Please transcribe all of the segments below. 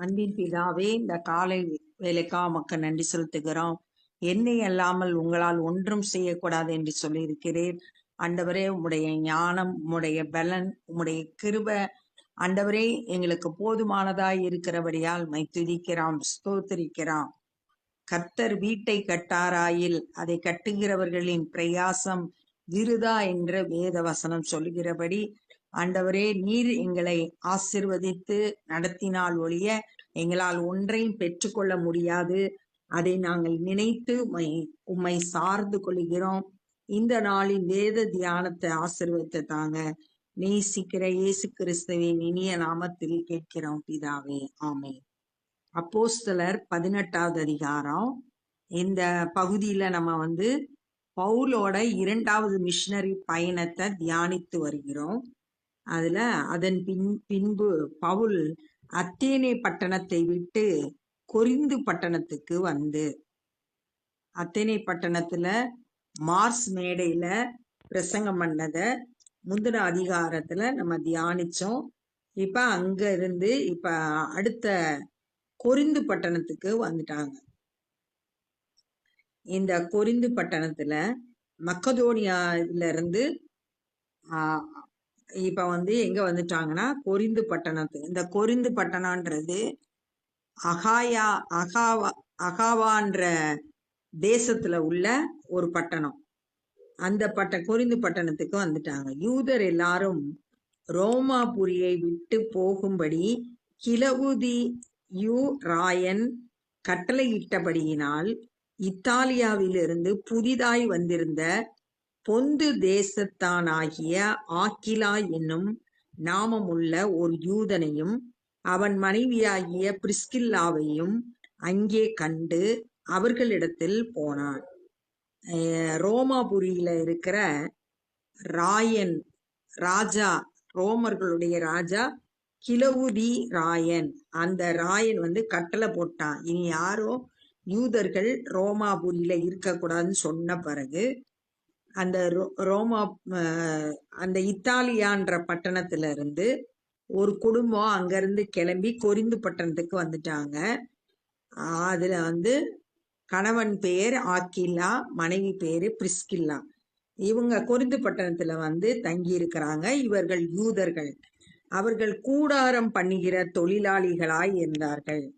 அன்பின் பிதாவே இந்த காலை வேலைக்கா மக்கள் நன்றி செலுத்துகிறோம். என்னை அல்லாமல் உங்களால் ஒன்றும் செய்யக்கூடாது என்று சொல்லியிருக்கிறேன். ஆண்டவரே உம்முடைய ஞானம் உம்முடைய பலன் உம்முடைய கிருப ஆண்டவரே எங்களுக்கு போதுமானதாய் இருக்கிறபடியால் மை துதிக்கிறோம் ஸ்தோத்திரிக்கிறோம். கர்த்தர் வீட்டை கட்டாராயில் அதை கட்டுகிறவர்களின் பிரயாசம் விருதா என்ற வேத வசனம் சொல்கிறபடி ஆண்டவரே நீர் எங்களை ஆசிர்வதித்து நடத்தினால் ஒழிய எங்களால் ஒன்றையும் பெற்றுக்கொள்ள முடியாது. அதை நாங்கள் நினைத்து உம்மை உம்மை சார்ந்து கொள்கிறோம் இந்த நாளின் வேத தியானத்தை ஆசிர்வதித்து தாங்க. நேசிக்கிற இயேசு கிறிஸ்துவின் இனிய நாமத்தில் கேட்கிறோம் பிதாவே. ஆமே அப்போஸ்தலர் பதினெட்டாவது அதிகாரம். இந்த பகுதியில நம்ம வந்து பவுலோட இரண்டாவது மிஷினரி பயணத்தை தியானித்து வருகிறோம். அதுல அதன் பின் பின்பு பவுல் அத்தேனே பட்டணத்தை விட்டு கொரிந்து பட்டணத்துக்கு வந்து. அத்தேனே பட்டணத்துல மார்ஸ் மேடையில பிரசங்கம் பண்ணத முந்தின அதிகாரத்துல நம்ம தியானிச்சோம். இப்ப அங்க இருந்து இப்ப அடுத்த கொரிந்து பட்டணத்துக்கு வந்துட்டாங்க. இந்த கொரிந்து பட்டணத்துல மக்கதோனியால இருந்து ஆஹ், இப்ப வந்து எங்க வந்துட்டாங்கன்னா கொரிந்து பட்டணத்துக்கு இந்த கொரிந்து பட்டணம்ன்றது அகாயா அகாவா அகாவான்ற தேசத்துல உள்ள ஒரு பட்டணம். அந்த பட்ட கொரிந்து பட்டணத்துக்கு வந்துட்டாங்க. யூதர் எல்லாரும் ரோமாபுரியை விட்டு போகும்படி கிலவுதி யூ ராயன் கட்டளையிட்டபடியினால் இத்தாலியாவிலிருந்து புதிதாய் வந்திருந்த பொந்து தேசத்தானாகிய ஆக்கிலா என்னும் நாமமுள்ள ஒரு யூதனையும் அவன் மனைவியாகிய பிரிஸ்கில்லாவையும் அங்கே கண்டு அவர்களிடத்தில் போனான். ரோமாபுரியில இருக்கிற ராயன் ராஜா ரோமர்களுடைய ராஜா கிலவுதி ராயன். அந்த ராயன் வந்து கட்டளை போட்டான். இனி யாரும் யூதர்கள் ரோமாபுரியில இருக்கக்கூடாதுன்னு சொன்ன பிறகு அந்த ரோ- ரோமா அந்த இத்தாலியான்ற பட்டணத்துல இருந்து ஒரு குடும்பம் அங்கிருந்து கிளம்பி கொரிந்து பட்டணத்துக்கு வந்துட்டாங்க. அதில் அதுல வந்து கணவன் பேர் ஆக்கில்லா மனைவி பேரு பிரிஸ்கில்லா. இவங்க கொரிந்து பட்டணத்துல வந்து தங்கி இருக்கிறாங்க இவர்கள் யூதர்கள். அவர்கள் கூடாரம் பண்ணுகிற தொழிலாளிகளாய் இருந்தார்கள்.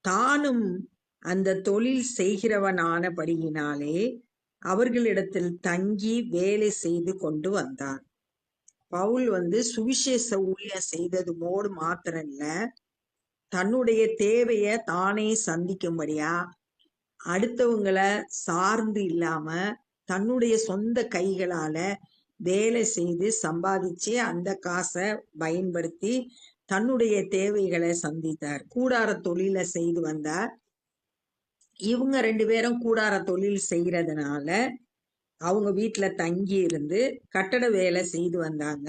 தானும் அந்த தொழில் செய்கிறவனானபடியினாலே அவர்களிடத்தில் தங்கி வேலை செய்து கொண்டு வந்தான் பவுல் வந்து சுவிசேஷ ஊழியம் செய்தது மோடு மாத்திரம் இல்ல தன்னுடைய தேவைய தானே சந்திக்கும்படியா அடுத்தவங்களை சார்ந்து இல்லாம தன்னுடைய சொந்த கைகளால வேலை செய்து சம்பாதிச்சு அந்த காசை பயன்படுத்தி தன்னுடைய தேவைகளை சந்தித்தார். கூடார தொழிலை செய்து வந்தார். இவங்க ரெண்டு பேரும் கூடார தொழில் செய்கிறதுனால அவங்க வீட்டில் தங்கி இருந்து கட்டட வேலை செய்து வந்தாங்க.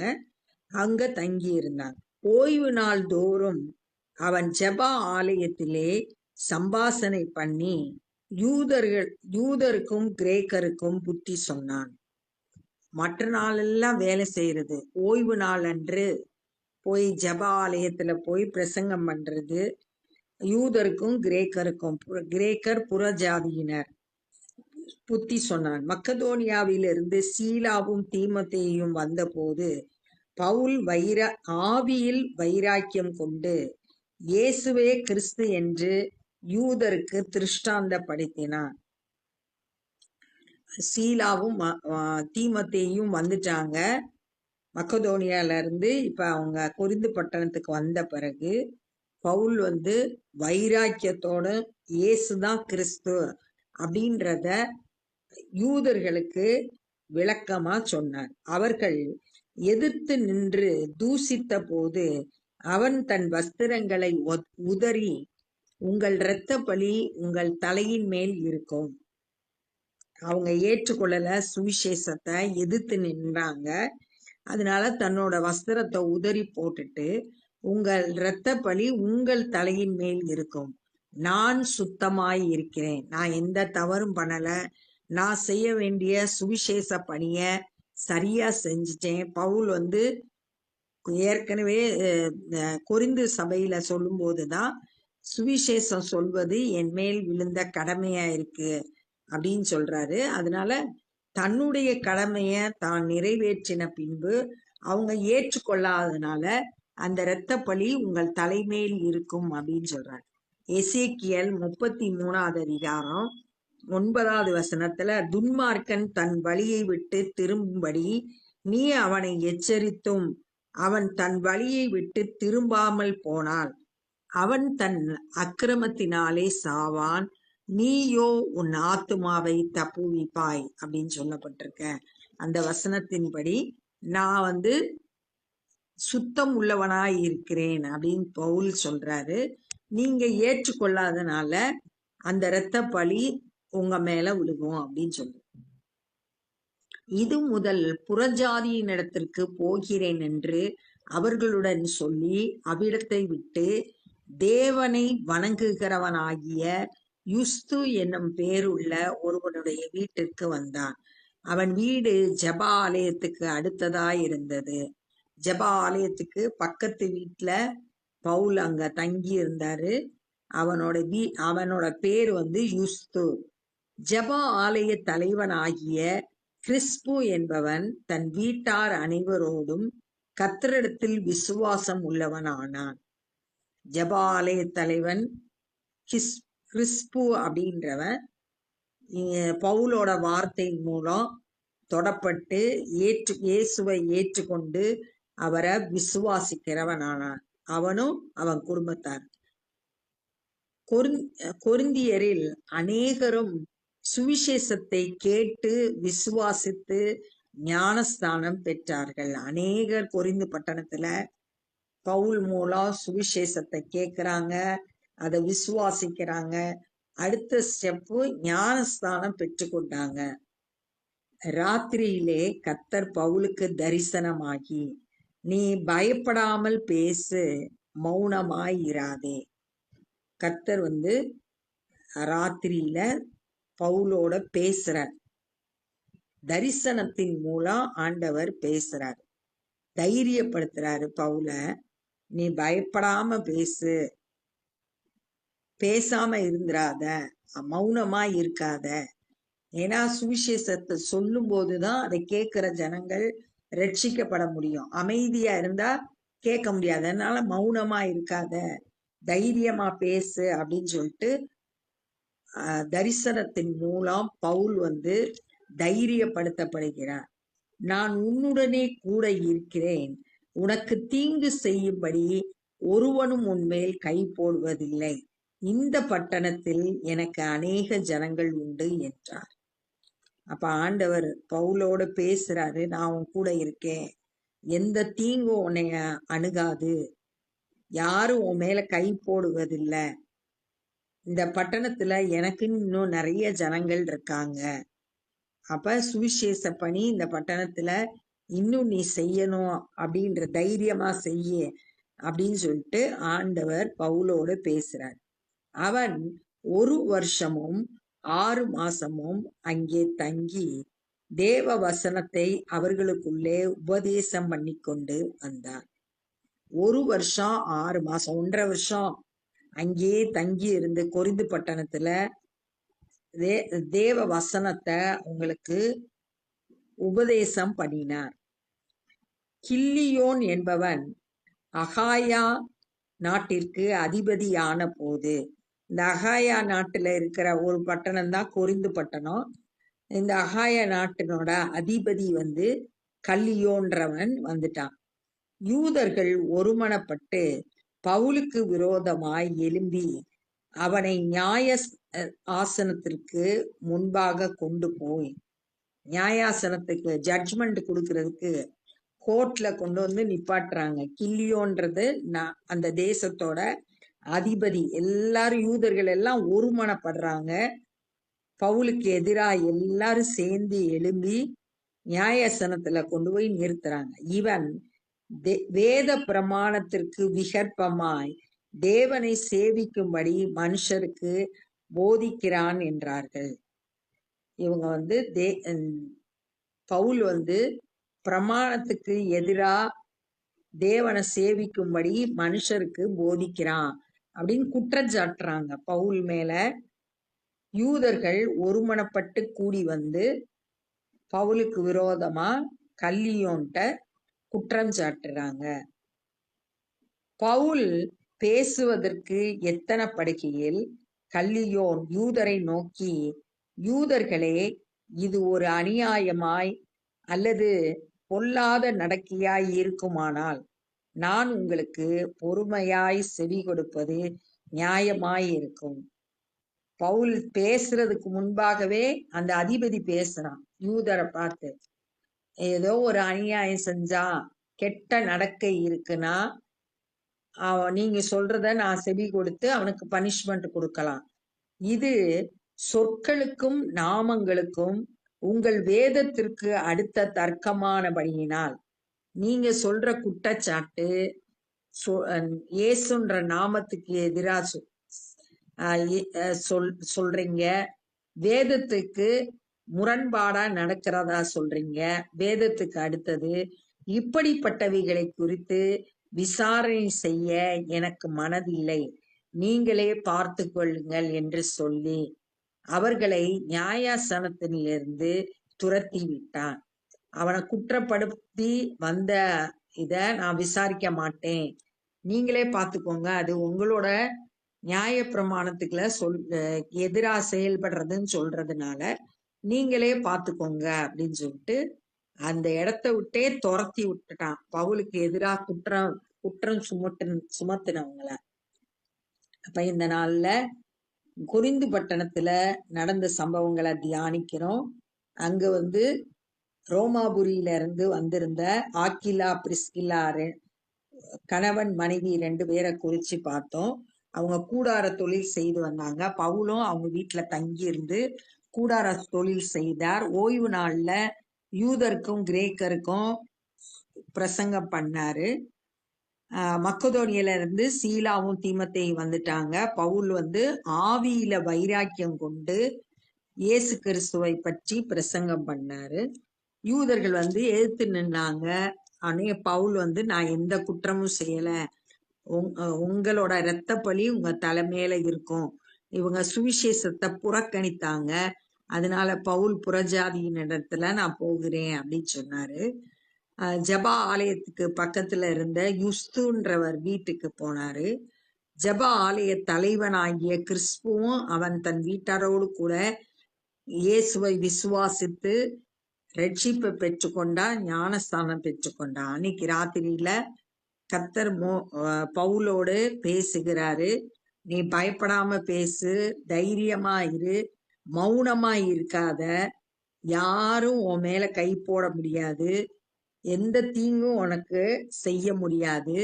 அங்கே தங்கி இருந்தாங்க. ஓய்வு நாள் தோறும் அவன் ஜபா ஆலயத்திலே சம்பாசனை பண்ணி யூதர்கள் யூதருக்கும் கிரேக்கருக்கும் புத்தி சொன்னான். மற்ற நாளெல்லாம் வேலை செய்யறது. ஓய்வு நாள் அன்று போய் ஜெப ஆலயத்துல போய் பிரசங்கம் பண்றது. யூதருக்கும் கிரேக்கருக்கும் புற- கிரேக்கர் புறஜாதியினர். புத்தி சொன்னான். மக்கதோனியாவிலிருந்து சீலாவும் தீமத்தையும் வந்தபோது பவுல் வைர ஆவியில் வைராக்கியம் கொண்டு இயேசுவே கிறிஸ்து என்று யூதருக்கு திருஷ்டாந்தப்படுத்தினான். சீலாவும் ம- வந்துட்டாங்க. மக்கதோனியால இருந்து இப்ப அவங்க கொரிந்து பட்டணத்துக்கு வந்த பிறகு பவுல் வந்து வைராக்கியத்தோட இயேசுதான் கிறிஸ்து அப்படின்றத யூதர்களுக்கு விளக்கமா சொன்னார். அவர்கள் எதிர்த்து நின்று தூசித்த போது அவன் தன் வஸ்திரங்களை உதறி உங்கள் இரத்த பலி உங்கள் தலையின் மேல் இருக்கும். அவங்க ஏற்றுக்கொள்ளல சுவிசேஷத்தை எதிர்த்து நின்றாங்க. அதனால தன்னோட வஸ்திரத்தை உதறி போட்டுட்டு உங்கள் இரத்த பலி உங்கள் தலையின் மேல் இருக்கும். நான் சுத்தமாய் இருக்கிறேன் நான் எந்த தவறும் பண்ணல. நான் செய்ய வேண்டிய சுவிசேஷ பணிய சரியா செஞ்சுட்டேன். பவுல் வந்து ஏற்கனவே அஹ், அஹ், கொரிந்து சபையில சுவிசேஷம் சொல்வது என் மேல் விழுந்த கடமையா இருக்கு அப்படின்னு சொல்றாரு. அதனால தன்னுடைய கடமைய தான் நிறைவேற்றின பின்பு அவங்க ஏற்றுக்கொள்ளாததுனால அந்த இரத்த பழி உங்கள் தலைமையில் இருக்கும் அப்படின்னு சொல்றாரு. எசேக்கியல் முப்பத்தி மூணாவது அதிகாரம் ஒன்பதாவது வசனத்துல துன்மார்க்கன் தன் வழியை விட்டு திரும்பும்படி நீ அவனை எச்சரித்தும் அவன் தன் வழியை விட்டு திரும்பாமல் போனால் அவன் தன் அக்கிரமத்தினாலே சாவான் நீயோ உன் ஆத்துமாவை தப்புவிப்பாய் அப்படின்னு சொல்லப்பட்டிருக்க. அந்த வசனத்தின்படி நான் வந்து சுத்தம் உள்ளவனாய் இருக்கிறேன் அப்படின்னு பவுல் சொல்றாரு. நீங்க ஏற்றுக்கொள்ளாதனால அந்த இரத்த பழி உங்க மேல விழுகும் அப்படின்னு சொல்லு இது முதல் புறஜாதியினிடத்திற்கு போகிறேன் என்று அவர்களுடன் சொல்லி அவ்விடத்தை விட்டு தேவனை வணங்குகிறவனாகிய யுஸ்து என்னும் பேருள்ள ஒருவனுடைய வீட்டிற்கு வந்தான். அவன் வீடு ஜெப ஆலயத்துக்கு அடுத்ததாய் இருந்தது ஜப ஆலயத்துக்கு பக்கத்து வீட்டில் பவுல் அங்க தங்கி இருந்தாரு. அவனோட வீ அவனோட பேர் வந்து யுஸ்து ஜப ஆலய தலைவனாகிய கிறிஸ்பு என்பவன் தன் வீட்டார் அனைவரோடும் கத்திரிடத்தில் விசுவாசம் உள்ளவனானான். ஜப ஆலய தலைவன் கிஸ் கிறிஸ்பு அப்படின்றவன் பவுலோட வார்த்தை மூலம் தொடப்பட்டு ஏற்று இயேசுவை ஏற்றுக்கொண்டு அவரை விசுவாசிக்கிறவனானான். அவனும் அவன் குடும்பத்தார். கொருந்தியரில் அநேகரும் சுவிசேஷத்தை கேட்டு விசுவாசித்து ஞானஸ்தானம் பெற்றார்கள். அநேகர் கொரிந்து பட்டணத்துல பவுல் மூலம் சுவிசேஷத்தை கேட்கிறாங்க அதை விசுவாசிக்கிறாங்க. அடுத்த ஸ்டெப்பு ஞானஸ்தானம் பெற்றுக்கொண்டாங்க. ராத்திரியிலே கத்தர் பவுலுக்கு தரிசனமாகி நீ பயப்படாமல் பேசு மௌனமாயிராதே. கத்தர் வந்து ராத்திரியில பவுலோட பேசுறார். தரிசனத்தின் மூலம் ஆண்டவர் பேசுறார். தைரியப்படுத்துறாரு பவுல நீ பயப்படாம பேசு. பேசாம இருந்துராத மௌனமா இருக்காத ஏன்னா சுவிசேஷத்தை சொல்லும் போதுதான் அதை கேட்கிற ஜனங்கள் ரட்சிக்கப்பட முடியும். அமைதியா இருந்தா கேட்க முடியாது. அதனால மௌனமா இருக்காத. தைரியமா பேசு அப்படின்னு சொல்லிட்டு தரிசனத்தின் மூலம் பவுல் வந்து தைரியப்படுத்தப்படுகிறார். நான் உன்னுடனே கூட இருக்கிறேன். உனக்கு தீங்கு செய்யும்படி ஒருவனும் உன்மேல் கை போடுவதில்லை. இந்த பட்டணத்தில் எனக்கு அநேக ஜனங்கள் உண்டு என்றார். அப்ப ஆண்டவர் பவுலோட பேசுறாரு நான் உன் கூட இருக்கேன். எந்த தீங்கும் உன்னைய அணுகாது. யாரும் உன் மேல கை போடுவதில்லை. இந்த பட்டணத்துல எனக்குன்னு இன்னும் நிறைய ஜனங்கள் இருக்காங்க. அப்ப சுவிசேஷ பணி இந்த பட்டணத்துல இன்னும் நீ செய்யணும் அப்படின்ற தைரியமா செய்ய அப்படின்னு சொல்லிட்டு ஆண்டவர் பவுலோடு பேசுறார். அவன் ஒரு வருஷமும் ஆறு மாசமும் அங்கே தங்கி தேவ வசனத்தை அவர்களுக்குள்ளே உபதேசம் பண்ணி கொண்டு வந்தார் ஒரு வருஷம் ஆறு மாசம் ஒன்றரை வருஷம் அங்கேயே தங்கி இருந்து கொரிந்து பட்டணத்துல தே தேவ வசனத்தை உங்களுக்கு உபதேசம் பண்ணினார். கில்லியோன் என்பவன் அகாயா நாட்டிற்கு அதிபதியான போது இந்த அகாயா நாட்டுல இருக்கிற ஒரு பட்டணம் தான் கொரிந்து பட்டணம். இந்த அகாயா நாட்டினோட அதிபதி வந்து கல்லியோன்றவன் வந்துட்டான். யூதர்கள் ஒருமனப்பட்டு பவுலுக்கு விரோதமாய் எழும்பி அவனை நியாய ஆசனத்திற்கு முன்பாக கொண்டு போய் நியாயாசனத்துக்கு ஜட்ஜ்மெண்ட் கொடுக்கறதுக்கு கோர்ட்ல கொண்டு வந்து நிப்பாட்டுறாங்க. கில்லியோன்றது நான் அந்த தேசத்தோட அதிபதி. எல்லாரும் யூதர்கள் எல்லாம் ஒருமனப்படுறாங்க. பவுலுக்கு எதிராக எல்லாரும் சேர்ந்து எழும்பி நியாயசனத்துல கொண்டு போய் நிறுத்துறாங்க. இவன் தே- வேத பிரமாணத்திற்கு விகற்பமாய் தேவனை சேவிக்கும்படி மனுஷருக்கு போதிக்கிறான் என்றார்கள். இவங்க வந்து தே பவுல் வந்து பிரமாணத்துக்கு எதிரா தேவனை சேவிக்கும்படி மனுஷருக்கு போதிக்கிறான். அப்படின்னு குற்றஞ்சாட்டுறாங்க. பவுல் மேல யூதர்கள் ஒருமனப்பட்டு கூடி வந்து பவுலுக்கு விரோதமா கல்லியோன்ட்ட குற்றம் சாட்டுறாங்க பவுல் பேசுவதற்கு எத்தனை படுகையில் கல்லியோன் யூதரை நோக்கி யூதர்களே இது ஒரு அநியாயமாய் அல்லது பொல்லாத நடக்கையாய் இருக்குமானால் நான் உங்களுக்கு பொறுமையாய் செவி கொடுப்பது நியாயமாய் இருக்கும் பவுல் பேசுறதுக்கு முன்பாகவே அந்த அதிபதி பேசுறான். யூதரை பார்த்து ஏதோ ஒரு அநியாயம் செஞ்சா கெட்ட நடக்கை இருக்குன்னா அவன் நீங்க சொல்றத நான் செவி கொடுத்து அவனுக்கு பனிஷ்மெண்ட் கொடுக்கலாம். இது சொற்களுக்கும் நாமங்களுக்கும் உங்கள் வேதத்திற்கு அடுத்த தர்க்கமானபடியினால் நீங்க சொல்ற குற்றச்சாட்டு இயேசுன்ற நாமத்துக்கு எதிரா சொல் சொல்றீங்க. வேதத்துக்கு முரண்பாடா நடக்கிறதா சொல்றீங்க. வேதத்துக்கு அடுத்தது இப்படிப்பட்டவைகளை குறித்து விசாரணை செய்ய எனக்கு மனதில்லை நீங்களே பார்த்து கொள்ளுங்கள் என்று சொல்லி அவர்களை நியாயாசனத்திலிருந்து துரத்தி விட்டான் அவனை குற்றப்படுத்தி வந்த இத நான் விசாரிக்க மாட்டேன். நீங்களே பார்த்துக்கோங்க அது உங்களோட நியாய பிரமாணத்துக்குள்ள சொல் எதிராக செயல்படுறதுன்னு சொல்றதுனால நீங்களே பார்த்துக்கோங்க அப்படின்னு சொல்லிட்டு அந்த இடத்த விட்டே துரத்தி விட்டுட்டான். பவுலுக்கு எதிராக குற்றம் குற்றம் சுமட்டு சுமத்தினவங்கள. அப்ப இந்த நாள்ல குறிந்து பட்டணத்துல நடந்த சம்பவங்களை தியானிக்கிறோம். அங்க வந்து ரோமாபுரியில இருந்து வந்திருந்த ஆக்கிலா பிரிஸ்கிலா கணவன் மனைவி ரெண்டு பேரை குறிச்சு பார்த்தோம். அவங்க கூடார தொழில் செய்து வந்தாங்க. பவுலும் அவங்க வீட்டுல தங்கி இருந்து கூடார தொழில் செய்தார். ஓய்வு நாள்ல யூதருக்கும் கிரேக்கருக்கும் பிரசங்கம் பண்ணாரு. மக்கதோனியில இருந்து சீலாவும் தீமத்தையும் வந்துட்டாங்க. பவுல் வந்து ஆவியில வைராக்கியம் கொண்டு இயேசு கிறிஸ்துவை பற்றி பிரசங்கம் பண்ணாரு. யூதர்கள் வந்து எதிர்த்து நின்னாங்க. அனே பவுல் வந்து நான் எந்த குற்றமும் செய்யல. உங்களோட இரத்த பலி உங்க தலைமையில இருக்கும். இவங்க சுவிசேஷத்தை புறக்கணித்தாங்க. அதனால பவுல் புறஜாதியின் இடத்துல நான் போகிறேன் அப்படின்னு சொன்னாரு. ஜபா ஆலயத்துக்கு பக்கத்துல இருந்த யுஸ்துன்றவர் வீட்டுக்கு போனாரு. ஜபா ஆலய தலைவனாகிய கிறிஸ்புவும் அவன் தன் வீட்டாரோடு கூட இயேசுவை விசுவாசித்து ரட்சிப்பை பெற்றுக்கொண்டா ஞானஸ்தானம் பெற்றுக்கொண்டா. அன்னைக்கு ராத்திரியில கத்தர் மோ பவுலோடு பேசுகிறாரு. நீ பயப்படாம பேசு தைரியமா இரு மௌனமா இருக்காத. யாரும் உன் மேல கை போட முடியாது. எந்த தீங்கும் உனக்கு செய்ய முடியாது.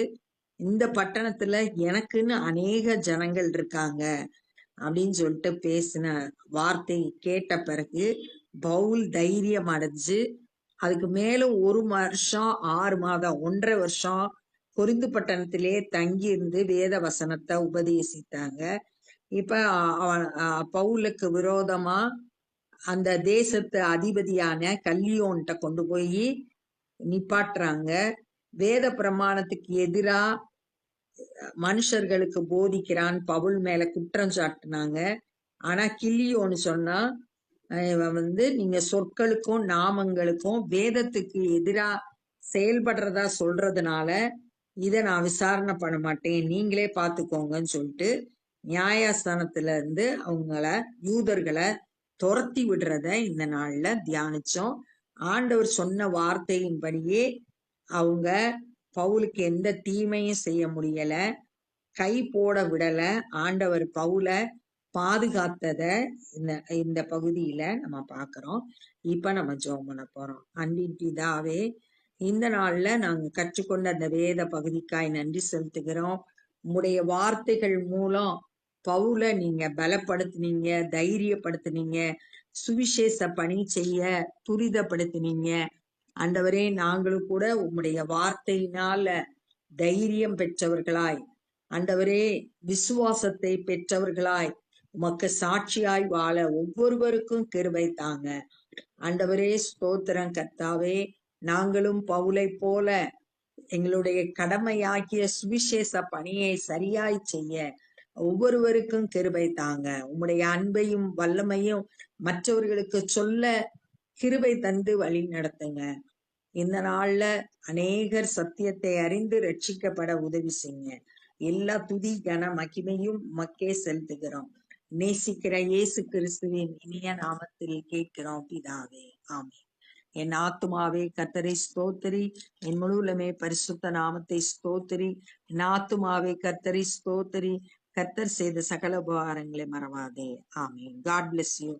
இந்த பட்டணத்துல எனக்குன்னு அநேக ஜனங்கள் இருக்காங்க. அப்படின்னு சொல்லிட்டு பேசின வார்த்தை கேட்ட பிறகு பவுல் தைரியம் அடைஞ்சு அதுக்கு மேலும் ஒரு வருஷம் ஆறு மாதம் ஒன்றரை வருஷம் பொரிந்து பட்டணத்திலே தங்கி இருந்து வேத வசனத்தை உபதேசித்தாங்க. இப்ப பவுலுக்கு விரோதமா அந்த தேசத்து அதிபதியான கல்லியோன்கிட்ட கொண்டு போய் நிப்பாட்டுறாங்க. வேத பிரமாணத்துக்கு எதிரா மனுஷர்களுக்கு போதிக்கிறான். பவுல் மேல குற்றம் சாட்டினாங்க. ஆனா கிள்ளியோன்னு சொன்னா வந்து நீங்க சொற்களுக்கும் நாமங்களுக்கும் வேதத்துக்கு எதிரா செயல்படுறதா சொல்றதுனால இதை நான் விசாரணை பண்ண மாட்டேன். நீங்களே பார்த்துக்கோங்கன்னு சொல்லிட்டு நியாயஸ்தானத்துல இருந்து அவங்கள யூதர்களை துரத்தி விடுறத இந்த நாள்ல தியானிச்சோம். ஆண்டவர் சொன்ன வார்த்தையின்படியே அவங்க பவுலுக்கு எந்த தீமையும் செய்ய முடியல. கை போட விடல. ஆண்டவர் பவுல பாதுகாத்தத இந்த இந்த பகுதியில நம்ம பாக்குறோம். இப்ப நம்ம ஜோம் பண்ண போறோம். அன்பின் பிதாவே இந்த நாள்ல நாங்க கற்றுக்கொண்ட அந்த வேத பகுதிக்காய் நன்றி செலுத்துகிறோம். உங்களுடைய வார்த்தைகள் மூலம் பவுல நீங்க பலப்படுத்தினீங்க தைரியப்படுத்தினீங்க சுவிசேஷ பணி செய்ய துரிதப்படுத்தினீங்க. அந்தவரே நாங்களும் கூட உம்முடைய வார்த்தையினால தைரியம் பெற்றவர்களாய் அந்தவரே விசுவாசத்தை பெற்றவர்களாய் உமக்கு சாட்சியாய் வாழ ஒவ்வொருவருக்கும் கிருபை தாங்க. ஆண்டவரே ஸ்தோத்திரம் கத்தாவே நாங்களும் பவுலை போல எங்களுடைய கடமையாகிய சுவிசேஷ பணியை சரியாய் செய்ய ஒவ்வொருவருக்கும் கிருபை தாங்க. உம்முடைய அன்பையும் வல்லமையும் மற்றவர்களுக்கு சொல்ல கிருபை தந்து வழி நடத்துங்க. இந்த நாள்ல அநேகர் சத்தியத்தை அறிந்து ரட்சிக்கப்பட உதவி செய்யுங்க. எல்லா துதி கன மகிமையும் மக்கே செலுத்துகிறோம். நேசிக்கிற இயேசு கிறிஸ்துவின் இனிய நாமத்தில் கேட்கிறோம் பிதாவே. ஆமே என் ஆத்துமாவே கத்தரை ஸ்தோத்திரி. என் முழுவலுமே பரிசுத்த நாமத்தை ஸ்தோத்திரி. என் ஆத்துமாவே கத்தரை ஸ்தோத்திரி. கத்தர் செய்த சகல உபகாரங்களை மறவாதே. ஆமே காட் பிளஸ் யூ